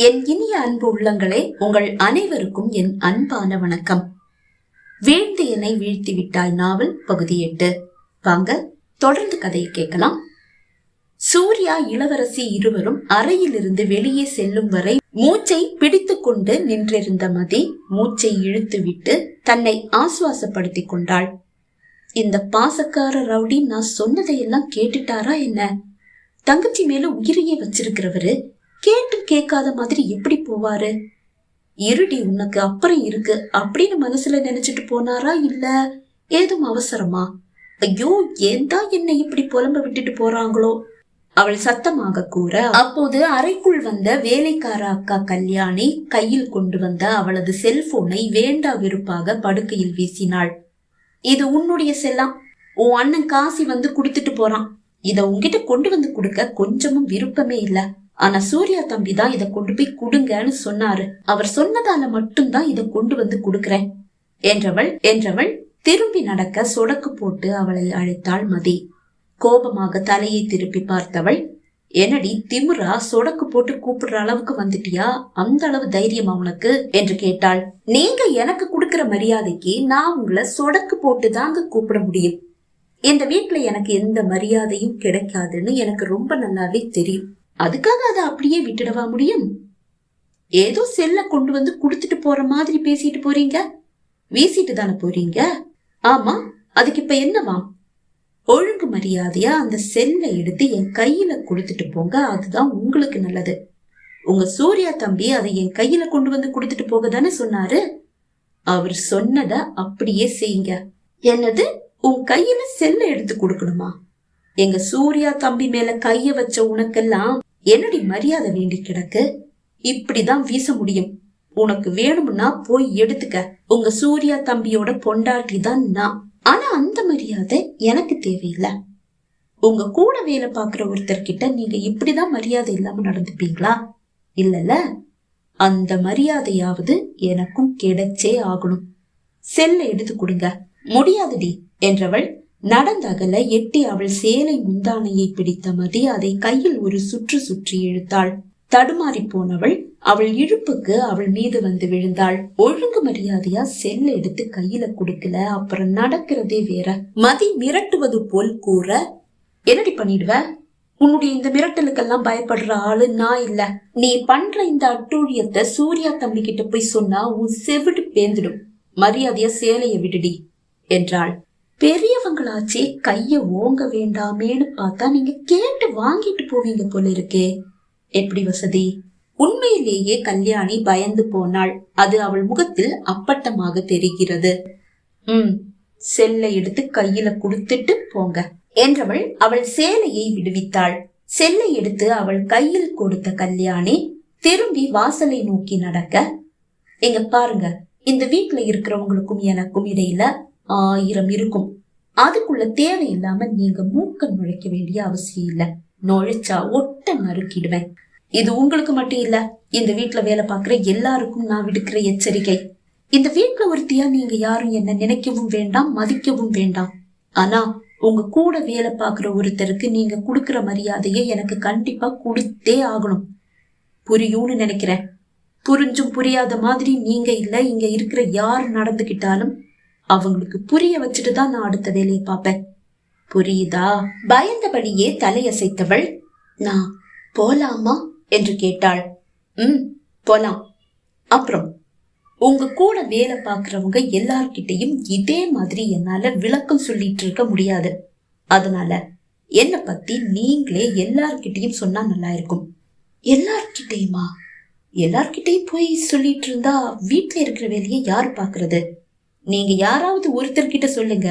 என் இனிய அன்பு உள்ளங்களே உங்கள் அனைவருக்கும் என் அன்பான வணக்கம். வீழ்ந்து என்னை வீழ்த்தி விட்டாய் நாவல் பகுதி எட்டு. வாங்க தொடர்ந்து கதையை கேட்கலாம். சூர்யா இளவரசி இருவரும் அறையிலிருந்து வெளியே செல்லும் வரை மூச்சை பிடித்துக்கொண்டு நின்றிருந்த மதி மூச்சை இழுத்துவிட்டு தன்னை ஆசுவாசப்படுத்திக் கொண்டாள். இந்த பாசக்கார ரவுடி நான் சொன்னதையெல்லாம் கேட்டுட்டாரா என்ன? தங்கச்சி மேல உயிரையே வச்சிருக்கிறவரு. கேட்டு கேட்காத மாதிரி எப்படி போவாரு? இருடி உனக்கு அப்புறம் இருக்கு. அப்படின்னு மனசுல நினைச்சிட்டு போனாரா இல்ல ஏதும் அவசரமா? ஐயோ ஏந்தா என்னை இப்படி புலம்ப விட்டுட்டு போறாங்களோ? அவள் சத்தமாக கூற அப்போது அறைக்குள் வந்த வேலைக்கார அக்கா கல்யாணி கையில் கொண்டு வந்த அவளது செல்போனை வேண்டா வெறுப்பாக படுக்கையில் வீசினாள். இது உன்னுடைய செல்லாம். உன் அண்ணன் காசி வந்து குடுத்துட்டு போறான். இத உன்கிட்ட கொண்டு வந்து கொடுக்க கொஞ்சமும் விருப்பமே இல்லை. ஆனா சூர்யா தம்பி தான் இதை கொண்டு போய் குடுங்கன்னு சொன்னாரு. அவர் சொன்னதால மட்டும்தான் இதை கொண்டு வந்து குடுக்கறேன் என்றவள் என்றவள் திரும்பி நடக்க சொடக்கு போட்டு அவளை அழைத்தாள் மதி. கோபமாக தலையை திருப்பி பார்த்தவள் என்னடி திமுறா? சொடக்கு போட்டு கூப்பிடுற அளவுக்கு வந்துட்டியா? அந்த அளவு தைரியமா உனக்கு? என்று கேட்டாள். நீங்க எனக்கு கொடுக்கிற மரியாதைக்கு நான் உங்களை சொடக்கு போட்டு தாங்க கூப்பிட முடியும். இந்த வீட்டுல எனக்கு எந்த மரியாதையும் கிடைக்காதுன்னு எனக்கு ரொம்ப நல்லாவே தெரியும். அதுக்காக அதை அப்படியே விட்டுடவா முடியும்? ஏதோ செல்ல கொண்டு வந்து குடுத்துட்டு போற மாதிரி பேசிட்டு போறீங்க? வீசிட்டு தானே போறீங்க? ஆமா அதுக்கு இப்ப என்னவா? ஒழுங்கு மரியாதையா அந்த செல்லை எடுத்து என் கையில கொடுத்துட்டு போங்க அதுதான் உங்களுக்கு நல்லது. உங்க சூர்யா தம்பி அதை என் கையில கொண்டு வந்து கொடுத்துட்டு போக தானே சொன்னாரு? அவர் சொன்னத அப்படியே செய்யுங்க. என்னது? உன் கையில செல்ல எடுத்து கொடுக்கணுமா? எங்க சூர்யா தம்பி மேல கைய வச்ச உனக்கெல்லாம் என்னடி மரியாதை வேண்டி கிடக்கு. இப்படிதான் வீச முடியும். உனக்கு வேணும்னா போய் எடுத்துக்க. உங்க சூர்யா தம்பியோட பொண்டாட்டி தான் நான். ஆனா அந்த மரியாதை எனக்கு தேவையில்லை. உங்க கூட வேலை பாக்குற ஒருத்தர்கிட்ட நீங்க இப்படிதான் மரியாதை இல்லாம நடந்துப்பீங்களா? இல்லல்ல. அந்த மரியாதையாவது எனக்கும் கிடைச்சே ஆகணும். செல்ல எடுத்து கொடுங்க. முடியாதுடி என்றவள் நடந்தகல எட்டி அவள் சேலை முந்தானையை பிடித்த மதி அதை கையில் ஒரு சுற்று சுற்றி இழுத்தாள். தடுமாறி போனவள் அவள் இழுப்புக்கு அவள் மீது வந்து விழுந்தாள். ஒழுங்கு மரியாதையா செல்ல எடுத்து கையில குடுக்கல. அப்புறம் நடக்கிறதே வேற. மதி மிரட்டுவது போல் கூற என்னடி பண்ணிடுவ? உன்னுடைய இந்த மிரட்டலுக்கெல்லாம் பயப்படுற ஆளு நான் இல்ல. நீ பண்ற இந்த அட்டூழியத்தை சூர்யா தம்பி கிட்ட போய் சொன்னா உன் செவிடு பேந்துடும். மரியாதையா சேலைய விடுடி என்றாள். பெரியவங்களாச்சே கைய ஓங்க வேண்டாமேன்னு பார்த்தா நீங்க கேட்டு வாங்கிட்டு போவீங்க போல இருக்கே. எப்படி வசதி? உண்மையிலேயே கல்யாணி பயந்து போனாள். அது அவள் முகத்தில் அப்பட்டமாக தெரிகிறது. ம் செல்லை எடுத்து கையில கொடுத்துட்டு போங்க என்றவள் அவள் சேலையை விடுவித்தாள். செல்லை எடுத்து அவள் கையில் கொடுத்த கல்யாணி திரும்பி வாசலை நோக்கி நடக்க எங்க பாருங்க இந்த வீட்டுல இருக்கிறவங்களுக்கும் எனக்கும் இடையில ஆயிரம் இருக்கும். அதுக்குள்ள தேவையில்லாம நீங்க மூக்க நுழைக்க வேண்டிய அவசியம் இல்ல. நுழைச்சா ஒட்ட நறுக்கிடுவேன். இது உங்களுக்கு மட்டும் இல்ல இந்த வீட்டுல வேலை பாக்குற எல்லாருக்கும் நான் விடுக்கிற எச்சரிக்கை. இந்த வீட்டுல ஒருத்தியா நீங்க யாரும் என்ன நினைக்கவும் வேண்டாம் மதிக்கவும் வேண்டாம். ஆனா உங்க கூட வேலை பாக்குற ஒருத்தருக்கு நீங்க கொடுக்கிற மரியாதையை எனக்கு கண்டிப்பா கொடுத்தே ஆகணும். புரியும்னு நினைக்கிறேன். புரிஞ்சும் புரியாத மாதிரி நீங்க இல்ல இங்க இருக்கிற யார் நடந்துகிட்டாலும் அவங்களுக்கு புரிய வச்சுட்டு தான் நான் அடுத்த வேலையை பார்ப்பேன். புரியுதா? பயந்தபடியே தலையசைத்தவள் நான் போலாமா? என்று கேட்டாள். ம் போலாம். அப்புறம் உங்க கூட வேலை பார்க்கறவங்க எல்லார்கிட்டையும் இதே மாதிரி என்னால விளக்கம் சொல்லிட்டு இருக்க முடியாது. அதனால என்ன பத்தி நீங்களே எல்லார்கிட்டையும் சொன்னா நல்லா இருக்கும். எல்லார்கிட்டையுமா? எல்லார்கிட்டையும் போய் சொல்லிட்டு இருந்தா வீட்டுல இருக்கிற வேலையை யார் பாக்குறது நீங்க யாராவது ஒருத்தர்கிட்ட சொல்லுங்க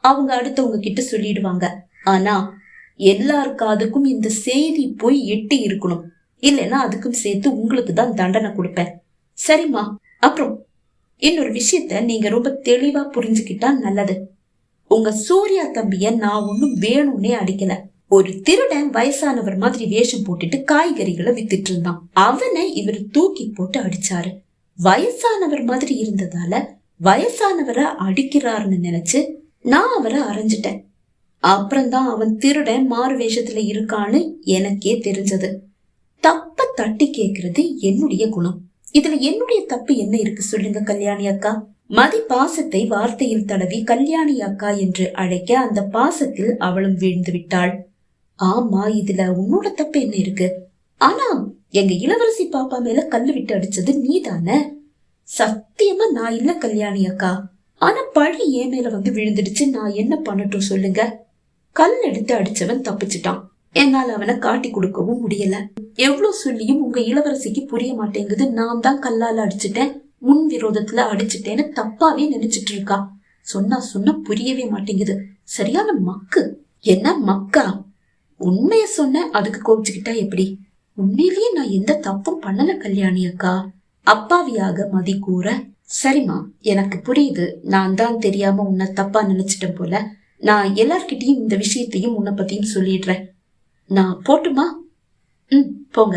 அவங்க அடுத்தவங்க கிட்ட சொல்லிடுவாங்க. ஆனா எல்லார் காதுக்கும் இந்த செய்தி போய் எட்டி இருக்கணும். இல்லைன்னா அதுக்கும் சேர்த்து உங்களுக்கு தான் தண்டனை கொடுப்பேன். சரிம்மா அப்புறம் இன்னொரு விஷயத்த நீங்க ரொம்ப தெளிவா புரிஞ்சுக்கிட்டா நல்லது. உங்க சூர்யா தம்பிய நான் ஒண்ணும் வேணும்னே அடிக்கல. ஒரு திருடன் வயசானவர் மாதிரி வேஷம் போட்டுட்டு காய்கறிகளை வித்துட்டு இருந்தான். அவனை இவர் தூக்கி போட்டு அடிச்சாரு. வயசானவர் மாதிரி இருந்ததால வயசானவரை அடிக்கிறாருன்னு நினைச்சு நான் அவரை அரைஞ்சிட்டேன். அப்புறம்தான் அவன் திருடன் மாறு வேஷத்துல இருக்கான்னு எனக்கே தெரிஞ்சது. தப்ப தட்டி கேக்குறது என்னுடைய குணம். இதுல என்னுடைய தப்பு என்ன இருக்கு சொல்லுங்க கல்யாணி அக்கா. மதி பாசத்தை வார்த்தையில் தடவி கல்யாணி அக்கா என்று அழைக்க அந்த பாசத்தில் அவளும் வீழ்ந்து விட்டாள். ஆமா இதுல உன்னோட தப்பு என்ன இருக்கு? ஆனா எங்க இளவரசி பாப்பா மேல கல்லு விட்டு அடிச்சது நீதானே? சத்தியமா நான் இல்ல கல்யாணி அக்கா? ஆனா பழி ஏன் மேல வந்து விழுந்துடுச்சு. நான் என்ன பண்ணட்டும் சொல்லுங்க. கல் எடுத்து அடிச்சவன் தப்பிச்சிட்டான். என்னால அவனை காட்டி கொடுக்கவும் முடியல. எவ்வளவு சொல்லியும் உங்க இளவரசிக்கு புரிய மாட்டேங்குது. நான் தான் கல்லால அடிச்சிட்டேன். முன் விரோதத்துல அடிச்சிட்டேன்னு தப்பாவே நினைச்சிட்டு இருக்கா. சொன்னா சொன்னா புரியவே மாட்டேங்குது. சரியான மக்கு. என்ன மக்கா? உண்மைய சொன்ன அதுக்கு கோபிச்சுக்கிட்டா எப்படி? உண்மையிலேயே நான் எந்த தப்பும் பண்ணல கல்யாணி அக்கா. அப்பாவியாக மதி கூற சரிம்மா எனக்கு புரியுது. நான் தான் தெரியாம உன்னை தப்பா நினைச்சிட்டேன் போல. நான் எல்லார்கிட்டயும் இந்த விஷயத்தையும் உன்னை பத்தியும் சொல்லிடுறேன். நான் போட்டுமா? ம் போங்க.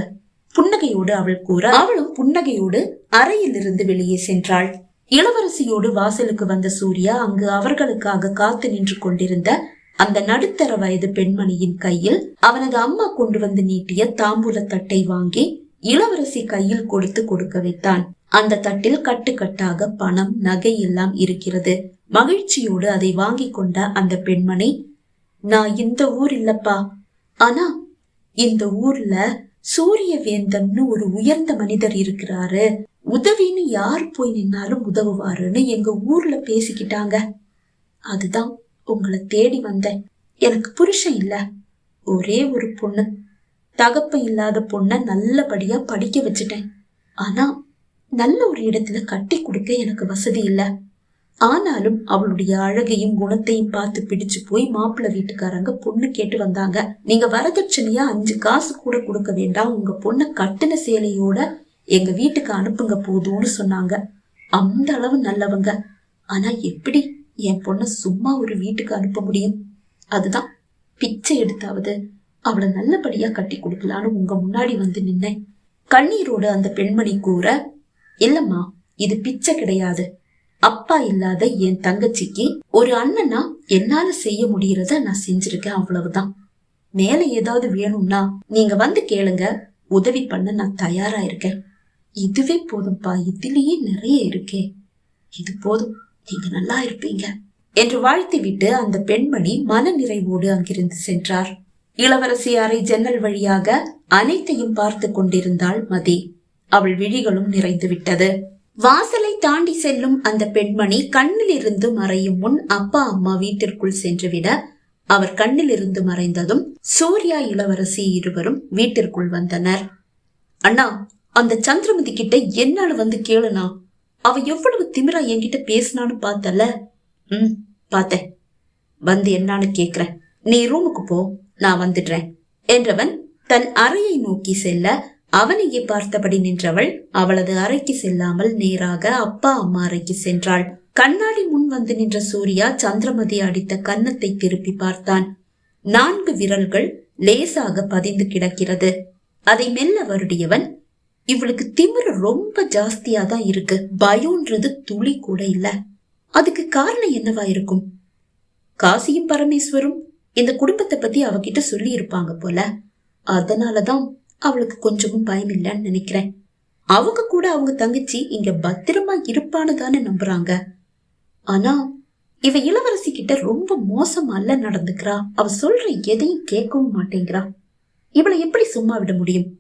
புன்னகையோடு அவள் கூற அவளும் புன்னகையோடு அறையிலிருந்து வெளியே சென்றாள். இளவரசியோடு வாசலுக்கு வந்த சூர்யா அங்கு அவர்களுக்காக காத்து நின்று கொண்டிருந்த அந்த நடுத்தர வயது பெண்மணியின் கையில் அவனது அம்மா கொண்டு வந்து நீட்டிய தாம்பூல தட்டை வாங்கி இளவரசி கையில் கொடுத்து கொடுக்க வைத்தான். அந்த தட்டில் கட்டுக்கட்டாக பணம் நகை எல்லாம் இருக்கிறது. மகிழ்ச்சியோடு அதை வாங்கி கொண்ட அந்த பெண்மணி நான் இந்த ஊர் இல்லப்பா ஆனா இந்த ஊர்ல சூரிய வேந்தம்னு ஒரு உயர்ந்த மனிதர் இருக்கிறாரு. உதவின்னு யார் போய் நின்னாலும் உதவுவாருன்னு எங்க ஊர்ல பேசிக்கிட்டாங்க. அதுதான் உங்களை தேடி வந்தேன். எனக்கு புருஷன் இல்ல. ஒரே ஒரு பொண்ணு. தகப்ப இல்லாத பொண்ண நல்லபடியா படிக்க வச்சுட்டேன். ஆனா நல்ல ஒரு இடத்துல கட்டி கொடுக்க எனக்கு வசதி இல்ல. ஆனாலும் அவளுடைய அழகையும் குணத்தையும் பார்த்து பிடிச்சு போய் மாப்பிள்ளை வீட்டுக்காரங்க பொண்ணு கேட்டு வந்தாங்க. நீங்க வரதட்சணையா அஞ்சு காசு கூட கொடுக்க வேண்டாம். உங்க பொண்ணை கட்டின சேலையோட எங்க வீட்டுக்கு அனுப்புங்க போதும்னு சொன்னாங்க. அந்த அளவு நல்லவங்க. ஆனா எப்படி என் பொண்ணை சும்மா ஒரு வீட்டுக்கு அனுப்ப முடியும்? அதுதான் பிச்சை எடுத்தாவது. அவளை நல்லபடியா கட்டி கொடுக்கலான்னு உங்க முன்னாடி வந்து நின்னேன். கண்ணீரோட அந்த பெண்மணி கூற இல்லம்மா இது பிச்சை கிடையாது. அப்பா இல்லாத என் தங்கச்சிக்கு ஒரு அண்ணனா என்னால செய்ய முடியறத நான் செஞ்சிருக்கேன் அவ்வளவுதான். மேல ஏதாவது வேணும்னா நீங்க வந்து கேளுங்க. உதவி பண்ண நான் தயாரா இருக்கேன். இதுவே போதும்பா இதுலயே நிறைய இருக்கே. இது போதும் நீங்க நல்லா இருப்பீங்க. என்று வாழ்த்திவிட்டு அந்த பெண்மணி மன நிறைவோடு அங்கிருந்து சென்றார். இளவரசி அறை ஜன்னல் வழியாக அனைத்தையும் பார்த்து கொண்டிருந்தாள் மதி. அவள் விழிகளும் நிறைந்து விட்டது. வாசலை தாண்டி செல்லும் அந்த பெண்மணி கண்ணிலிருந்து மறையும் முன் அப்பா அம்மா வீட்டிற்குள் சென்றுவிட அவர் கண்ணிலிருந்து மறைந்ததும் சூர்யா இளவரசி இருவரும் வீட்டிற்குள் வந்தனர். அண்ணா அந்த சந்திரமதி கிட்ட என்னால வந்து கேளுனா? அவ எவ்வளவு திமிரா என்கிட்ட பேசினான்னு பார்த்தல ம் பார்த்தேன். வந்து என்னான்னு கேக்குறேன். நீ ரூமுக்கு போ. நான் வந்துடுறேன். என்றவன் தன் அறையை நோக்கி செல்ல அவனையே பார்த்தபடி நின்றவள் அவளது அறைக்கு செல்லாமல் நேராக அப்பா அம்மா அறைக்கு சென்றாள். கண்ணாடி முன் வந்து நின்ற சூர்யா சந்திரமதி அடித்த கன்னத்தை திருப்பி பார்த்தான். நான்கு விரல்கள் லேசாக பதிந்து கிடக்கிறது. அதை மெல்ல வருடியவன் இவளுக்கு திமிர ரொம்ப ஜாஸ்தியா தான் இருக்கு. பயோன்றது துளி கூட இல்ல. அதுக்கு காரணம் என்னவா இருக்கும்? காசியும் பரமேஸ்வரும் இந்த குடும்பத்தை பத்தி அவகிட்ட சொல்லி இருப்பாங்க போல. அதனாலதான் அவளுக்கு கொஞ்சமும் பயம் இல்லைன்னு நினைக்கிறேன். அவங்க கூட அவங்க தங்கச்சி இங்க பத்திரமா இருப்பான்னு தானே நம்புறாங்க. ஆனா இவ இளவரசி கிட்ட ரொம்ப மோசமால நடந்துக்கிறா. அவ சொல்ற எதையும் கேட்கவும் மாட்டேங்கிறா. இவளை எப்படி சும்மா விட முடியும்?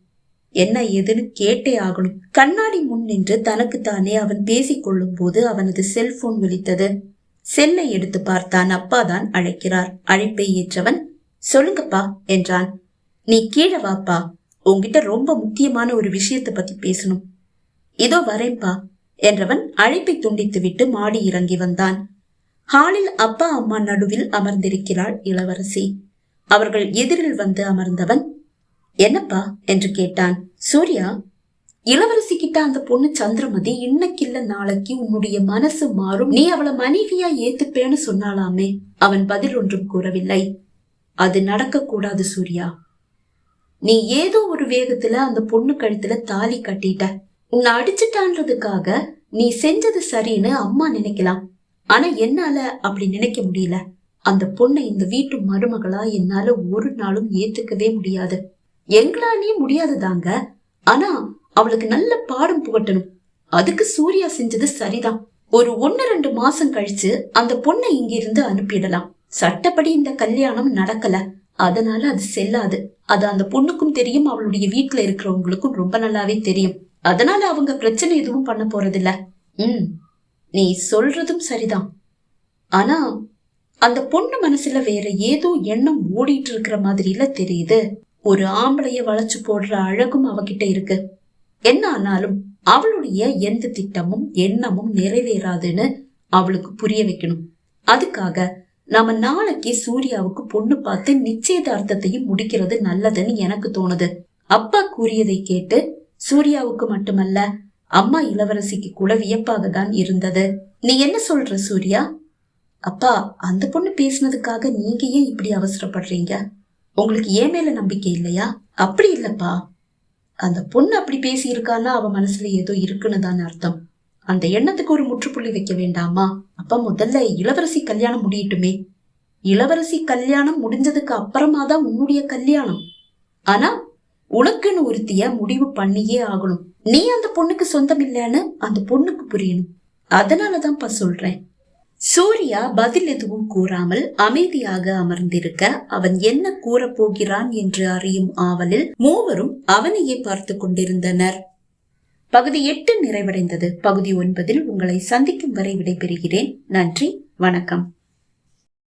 என்ன ஏதுன்னு கேட்டே ஆகணும். கண்ணாடி முன் நின்று தனக்குத்தானே அவன் பேசிக் கொள்ளும் போது அவனது செல்போன் விழித்தது. செல்லை எடுத்து பார்த்தான் அப்பாதான் அழைக்கிறார். அழைப்பை ஏற்றவன் சொல்லுங்கப்பா என்றான். நீ கீழே வாப்பா உங்கிட்ட ரொம்ப முக்கியமான ஒரு விஷயத்தை பத்தி பேசணும். இதோ வரேன்பா என்றவன் அழைப்பை துண்டித்து விட்டு மாடி இறங்கி வந்தான். ஹாலில் அப்பா அம்மா நடுவில் அமர்ந்திருக்கிறாள் இளவரசி. அவர்கள் எதிரில் வந்து அமர்ந்தவன் என்னப்பா? என்று கேட்டான். சூர்யா இளவரசி கிட்ட அந்த பொண்ணு சந்திரமதி இன்னைக்கு இல்ல நாளைக்கு உன்னுடைய மனசு மாறும். நீ அவளை மனைவியா ஏத்துப்பேன்னு சொன்னாலாமே அவன் பதில் ஒன்றும் கூறவில்லை. அது நடக்க கூடாது சூர்யா. நீ ஏதோ ஒரு வேகத்துல அந்த பொண்ணு கழுத்துல தாலி கட்டிட்ட. உன்னை அடிச்சுட்டான்றதுக்காக நீ செஞ்சது சரின்னு அம்மா நினைக்கலாம். ஆனா என்னால அப்படி நினைக்க முடியல. அந்த பொண்ணை இந்த வீட்டு மருமகளா என்னால ஒரு நாளும் ஏத்துக்கவே முடியாது. எங்களாலேயும் முடியாதுதாங்க. ஆனா அவளுக்கு நல்ல பாடம் புகட்டணும். அதுக்கு சூர்யா செஞ்சது சரிதான். ஒரு ஒன்னு ரெண்டு மாசம் கழிச்சு அந்த பொண்ணை இங்கிருந்து அனுப்பிடலாம். சட்டப்படி இந்த கல்யாணம் நடக்கல. அதனால அது செல்லாது. அது அந்த பொண்ணுக்கும் தெரியும் அவளுடைய வீட்டுல இருக்கிறவங்களுக்கும் ரொம்ப நல்லாவே தெரியும். அதனால அவங்க பிரச்சனை எதுவும் பண்ண போறதில்ல. ம் நீ சொல்றதும் சரிதான். ஆனா அந்த பொண்ணு மனசுல வேற ஏதோ எண்ணம் ஓடிட்டு இருக்கிற மாதிரில தெரியுது. ஒரு ஆம்பளைய வளைச்சு போடுற அழகும் அவகிட்ட இருக்கு. என்ன ஆனாலும் அவளுடைய எந்த திட்டமும் எண்ணமும் நிறைவேறாதுன்னு அவளுக்கு புரிய வைக்கணும். அதுக்காக நாம நாளைக்கு சூர்யாவுக்கு பொண்ணு பார்த்து நிச்சயதார்த்தத்தையும் முடிக்கிறது நல்லதுன்னு எனக்கு தோணுது. அப்பா கூறியதை கேட்டு சூர்யாவுக்கு மட்டுமல்ல அம்மா இளவரசிக்கு கூட வியப்பாக தான் இருந்தது. நீ என்ன சொல்ற சூர்யா? அப்பா அந்த பொண்ணு பேசினதுக்காக நீங்க ஏன் இப்படி அவசரப்படுறீங்க? உங்களுக்கு ஏன் மேல நம்பிக்கை இல்லையா? அப்படி இல்லப்பா. அந்த பொண்ணு அப்படி பேசி இருக்கான்னா அவ மனசுல ஏதோ இருக்குன்னு தான் அர்த்தம். அந்த எண்ணத்துக்கு ஒரு முற்றுப்புள்ளி வைக்க வேண்டாமா? அப்ப முதல்ல இளவரசி கல்யாணம் முடியட்டுமே. இளவரசி கல்யாணம் முடிஞ்சதுக்கு அப்புறமா தான் உன்னுடைய கல்யாணம். ஆனா உனக்குன்னு ஒருத்திய முடிவு பண்ணியே ஆகணும். நீ அந்த பொண்ணுக்கு சொந்தம் இல்லைன்னு அந்த பொண்ணுக்கு புரியணும். அதனாலதான்ப்பா சொல்றேன். சூர்யா பதில் எதுவும் கூறாமல் அமைதியாக அமர்ந்திருக்க அவன் என்ன கூறப் போகிறான் என்று அறியும் ஆவலில் மூவரும் அவனையே பார்த்து கொண்டிருந்தனர். பகுதி எட்டு நிறைவடைந்தது. பகுதி ஒன்பதில் உங்களை சந்திக்கும் வரை விடைபெறுகிறேன். நன்றி. வணக்கம்.